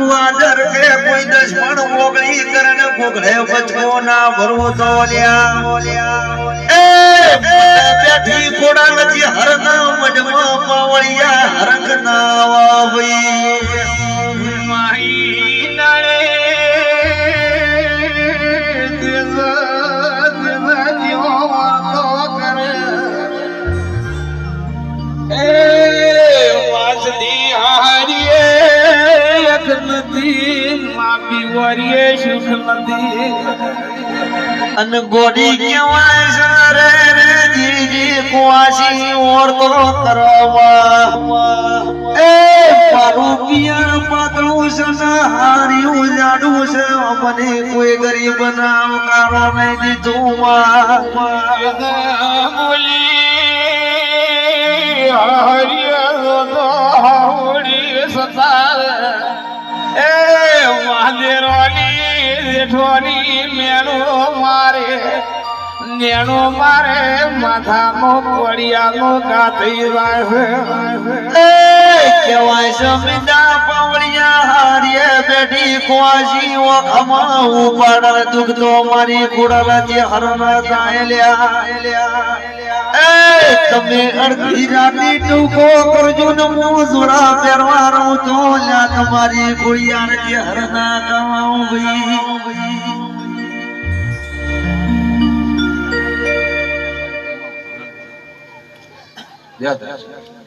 ગુવાદર કે કોઈ દશમણ મોગલી કરન ગોગળે બચકો ના ભરવો તો બેઠી કોડા નથી હરના મઢમાં પાવળિયા હરંગ ના વાવી માહી નડે અન ગોડી કેવાય સરે રે જીજી કુવાસી ઓરતો કરવા એ મારું પિયણ પાતળું છે ને હાર્યું જાડું છે મને કોઈ ગરીબ નામ કારો નહીં દીધું બોલી હરિયરી સતાર જેઠોની મેણો મારે નેણો મારે માથામાં પડિયાનો કાથી રાખે કેવાય સમિતા પાવળિયા હારીએ બેઠી કુવાસી ઓખમાં ઉપાડર દુઃખ તો મારી કુડલ જે હરણ દાયલ્યા એ તમે અડધી રાતી ટૂંકો કરજો ને પહેરવાનો તો લ્યા તમારી ગુડિયા જે હરના કમાઉં ભાઈ. Yeah. others.